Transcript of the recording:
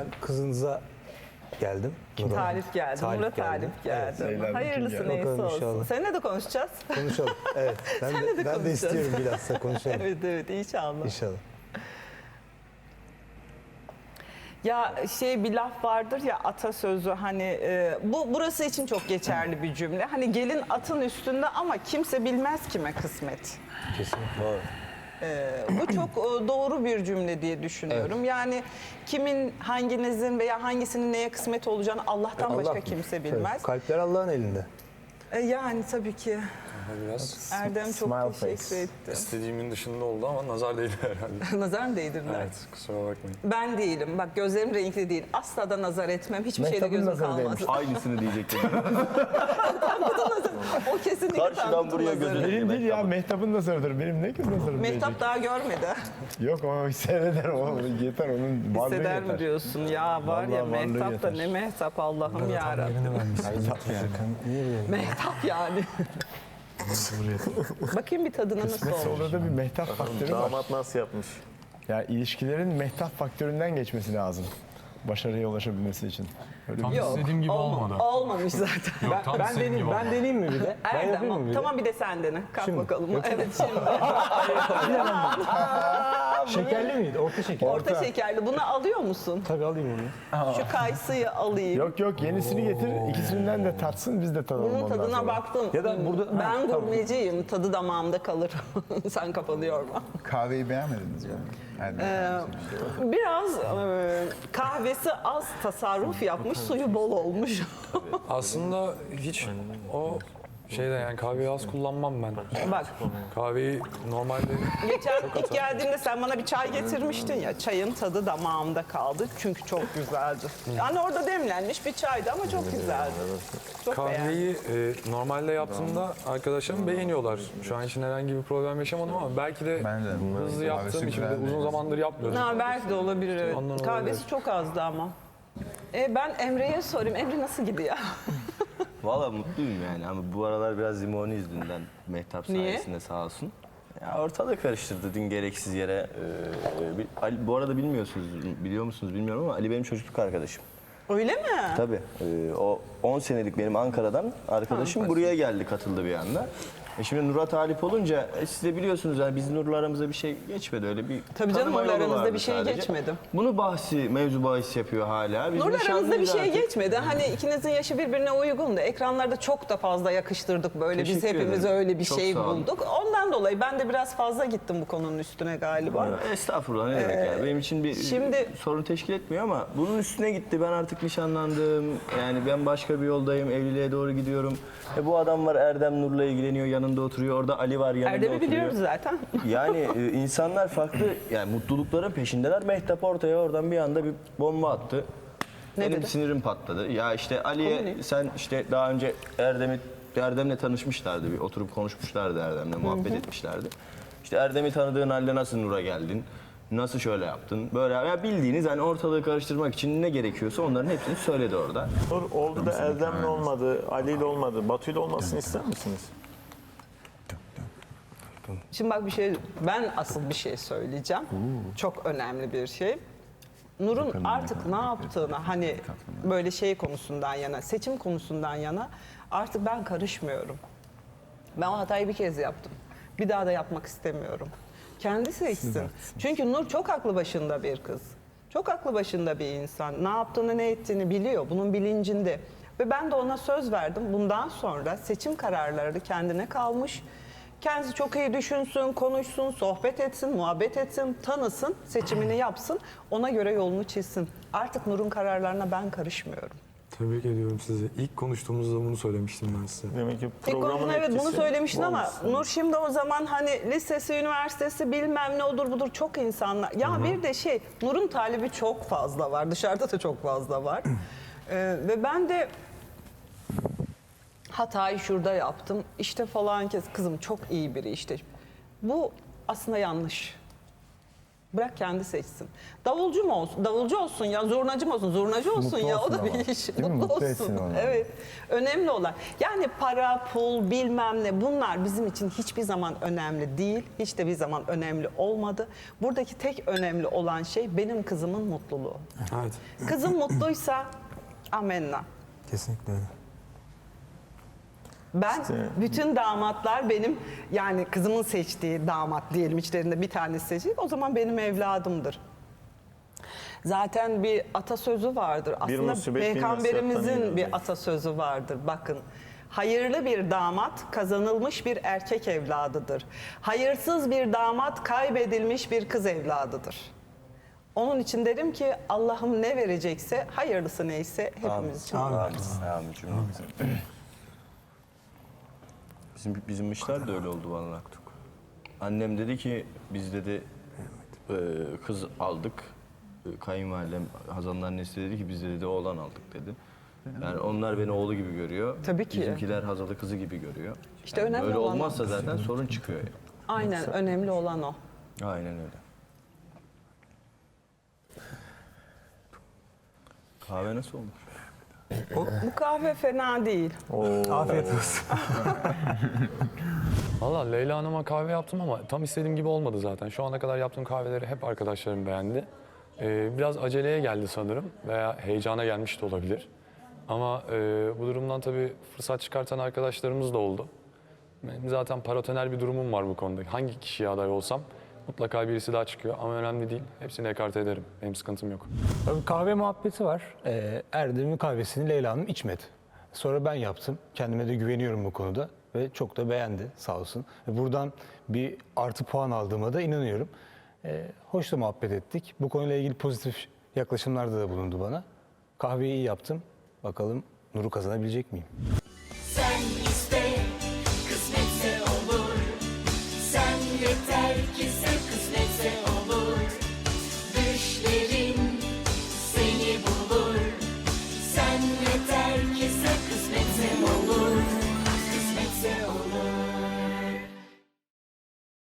ben kızınıza geldim. Nur'a. Tarif geldi. Talip Nur'a talip Evet. geldi. Zeynep Hayırlısı geldi. neyse Bakalım olsun. inşallah. Seninle de konuşacağız. Konuşalım. Evet. Ben Seninle de de, ben de konuşacağız. istiyorum bilhassa konuşalım. evet evet inşallah. İnşallah. Ya şey bir laf vardır ya atasözü hani e, bu burası için çok geçerli bir cümle. Hani gelin atın üstünde ama kimse bilmez kime kısmet. Kesinlikle. Doğru. E, bu çok e, doğru bir cümle diye düşünüyorum. Yani kimin hanginizin veya hangisinin neye kısmet olacağını Allah'tan başka Allah- kimse Tabii, bilmez. Kalpler Allah'ın elinde. E, yani tabii ki Biraz Erdem çok Smile teşekkür face. etti. istediğimin dışında oldu ama nazar değdi herhalde. Nazar mı değdirdiler? evet kusura bakmayın. Ben değilim. Bak gözlerim renkli değil. Asla da nazar etmem. Hiçbir şeyde Mehtap'ın gözüm nazarı kalmaz. değmiş. Aynısını diyecektim. o kesinlikle Karşıdan Tankut'un buraya nazarı. gözünü- Benim değil ya Mehtap'ın nazarıdır. Benim ne kız nazarım Mehtap diyecek. daha görmedi. Yok o hisseder o yeter onun varlığı Hisseder yeter. mi diyorsun? Ya var ya Vallahi varlığı Mehtap da yeter. ne Mehtap Allah'ım yarabbim. Mehtap yani. Bakayım bir tadına nasıl Kısmetse olmuş. orada bir mehtap faktörü var. Damat nasıl yapmış? Ya ilişkilerin mehtap faktöründen geçmesi lazım. Başarıya ulaşabilmesi için. Öyle bir- Yok, İstediğim gibi olma- olmadı. Olmamış zaten. Yok, tam Ben istediğim gibi ben olmadı. deneyeyim mi bir de? Ben Erdem, yapayım mı bir de? tamam bir de sen dene. Kalk bakalım. Evet şimdi. Şekerli miydi? Orta şeker. Orta şekerli. Bunu alıyor musun? Tabii alayım onu. Şu kayısıyı alayım. Yok yok yenisini getir. ikisinden de tatsın biz de tadalım Bunun ondan tadına sonra. baktım. Ya da burada- ben Ha, tamam. gurmeciyim. Tadı damağımda kalır. Sen kafanı yorma. Kahveyi beğenmediniz mi? Yani Biraz e, kahvesi az tasarruf yapmış, suyu bol olmuş. Aslında hiç o şeyde yani kahveyi az kullanmam ben. Bak Kahveyi normalde geçen ilk geldiğimde sen bana bir çay getirmiştin ya. Çayın tadı damağımda kaldı çünkü çok güzeldi. Yani orada demlenmiş bir çaydı ama çok güzeldi. Çok beğendim. kahveyi e, normalde yaptığımda arkadaşlarım beğeniyorlar. Şu an için herhangi bir problem yaşamadım ama belki de Ben de. hızlı Kahvesi yaptığım için de uzun zamandır yapmıyorum. Ha, belki de olabilir evet. Ondan olabilir. Kahvesi çok azdı ama. E, ben Emre'ye sorayım. Emre nasıl gidiyor? Valla mutluyum yani ama bu aralar biraz limoni yüzünden Mehtap Niye? sayesinde sağ olsun. Ya ortalığı karıştırdı dün gereksiz yere. Ee, bir- Ali, bu arada bilmiyorsunuz, biliyor musunuz bilmiyorum ama Ali benim çocukluk arkadaşım. Öyle mi? Tabii. e, o 10 senelik benim Ankara'dan arkadaşım buraya geldi katıldı bir anda. E şimdi Nur'a talip olunca e, siz de biliyorsunuz yani biz Nur'la aramızda bir şey geçmedi öyle bir Tabii canım, tanıma Nur'la yolu aranızda vardı bir şey sadece. geçmedi. Bunu bahsi, mevzu bahis yapıyor hala. Biz Nurla aranızda bir nişanlıyız şey artık. geçmedi. Hani ikinizin yaşı birbirine uygundu. Ekranlarda çok da fazla yakıştırdık böyle. Biz Teşekkür hepimiz ederim. öyle bir Çok şey sağ olun. bulduk. Ondan dolayı ben de biraz fazla gittim bu konunun üstüne galiba. Estağfurullah ne demek ya. Benim için bir Ee, şimdi- sorun teşkil etmiyor ama bunun üstüne gitti. Ben artık nişanlandım. Yani ben başka bir yoldayım. Evliliğe doğru gidiyorum. E bu adam var Erdem Nur'la ilgileniyor. Yanında oturuyor. Orada Ali var yanında Erdem'i oturuyor. biliyoruz zaten. Yani e, insanlar farklı yani mutlulukların peşindeler. Mehtap ortaya oradan bir anda bir bomba attı. Ne Benim dedi? sinirim patladı. Ya işte Konu Ali'ye ne? sen işte daha önce Erdem'i Erdem'le tanışmışlardı. Bir oturup konuşmuşlardı Erdem'le, muhabbet etmişlerdi. İşte Erdem'i tanıdığın halde nasıl Nur'a geldin? Nasıl şöyle yaptın? Böyle ya bildiğiniz hani ortalığı karıştırmak için ne gerekiyorsa onların hepsini söyledi orada. Nur oldu da Erdem'le olmadı, Ali'yle olmadı. Batu'yla olmasını ister misiniz? Şimdi bak bir şey, ben asıl bir şey söyleyeceğim. Çok önemli bir şey. Nur'un artık ne yaptığını hani böyle şey konusundan yana, seçim konusundan yana artık ben karışmıyorum. Ben o hatayı bir kez yaptım. Bir daha da yapmak istemiyorum. Kendi seçsin. Çünkü Nur çok aklı başında bir kız. Çok aklı başında bir insan. Ne yaptığını ne ettiğini biliyor. Bunun bilincinde. Ve ben de ona söz verdim. Bundan sonra seçim kararları kendine kalmış. Kendisi çok iyi düşünsün, konuşsun, sohbet etsin, muhabbet etsin, tanısın, seçimini yapsın. Ona göre yolunu çizsin. Artık Nur'un kararlarına ben karışmıyorum. Tebrik ediyorum sizi. İlk konuştuğumuzda bunu söylemiştim ben size. Demek ki İlk programın konuşma evet bunu söylemiştin ama olmuş. Nur şimdi o zaman hani lisesi, üniversitesi bilmem ne odur budur çok insanlar. Ya bir de şey Nur'un talibi çok fazla var. Dışarıda da çok fazla var. Ee, ve ben de hatayı şurada yaptım. İşte falan kez kızım çok iyi biri işte. Bu aslında yanlış. Bırak kendi seçsin. Davulcu mu olsun? Davulcu olsun ya, zurnacı mı olsun? Zurnacı olsun Mutlu ya. o olsun da bir ama. iş. Değil mi? Mutlu, Mutlu etsin olsun. onu. Evet. Önemli olan. Yani para, pul, bilmem ne bunlar bizim için hiçbir zaman önemli değil. Hiç de bir zaman önemli olmadı. Buradaki tek önemli olan şey benim kızımın mutluluğu. Evet. Kızım mutluysa amenna. Kesinlikle öyle. Ben bütün damatlar benim yani kızımın seçtiği damat diyelim içlerinde bir tanesi seçecek o zaman benim evladımdır. Zaten bir atasözü vardır. Aslında bin peygamberimizin bir atasözü vardır. Bakın. Hayırlı bir damat kazanılmış bir erkek evladıdır. Hayırsız bir damat kaybedilmiş bir kız evladıdır. Onun için derim ki Allah'ım ne verecekse hayırlısı neyse hepimiz için Amin. Amin cümlemize. Bizim, bizim işler de öyle oldu Aktuk. Annem dedi ki biz dedi e, kız aldık. E, Kayınvalidem Hazan'ın annesi dedi ki biz de dedi oğlan aldık dedi. Yani onlar beni oğlu gibi görüyor. Tabii ki. Bizimkiler Hazal'ı kızı gibi görüyor. İşte önemli Böyle olan o. olmazsa zaten sorun çıkıyor. yani. Aynen önemli olan o. Aynen öyle. Kahve nasıl olmuş? Bu kahve fena değil. Afiyet olsun. Valla Leyla Hanım'a kahve yaptım ama tam istediğim gibi olmadı zaten. Şu ana kadar yaptığım kahveleri hep arkadaşlarım beğendi. Ee, biraz aceleye geldi sanırım veya heyecana gelmiş de olabilir. Ama e, bu durumdan tabii fırsat çıkartan arkadaşlarımız da oldu. Benim zaten paratoner bir durumum var bu konuda. Hangi kişiye aday olsam mutlaka birisi daha çıkıyor ama önemli değil. Hepsini ekarte ederim. Benim sıkıntım yok. Tabii kahve muhabbeti var. Ee, Erdem'in kahvesini Leyla Hanım içmedi. Sonra ben yaptım. Kendime de güveniyorum bu konuda. Ve çok da beğendi sağ olsun. Ve buradan bir artı puan aldığıma da inanıyorum. Ee, hoş da muhabbet ettik. Bu konuyla ilgili pozitif yaklaşımlarda da bulundu bana. Kahveyi iyi yaptım. Bakalım Nur'u kazanabilecek miyim?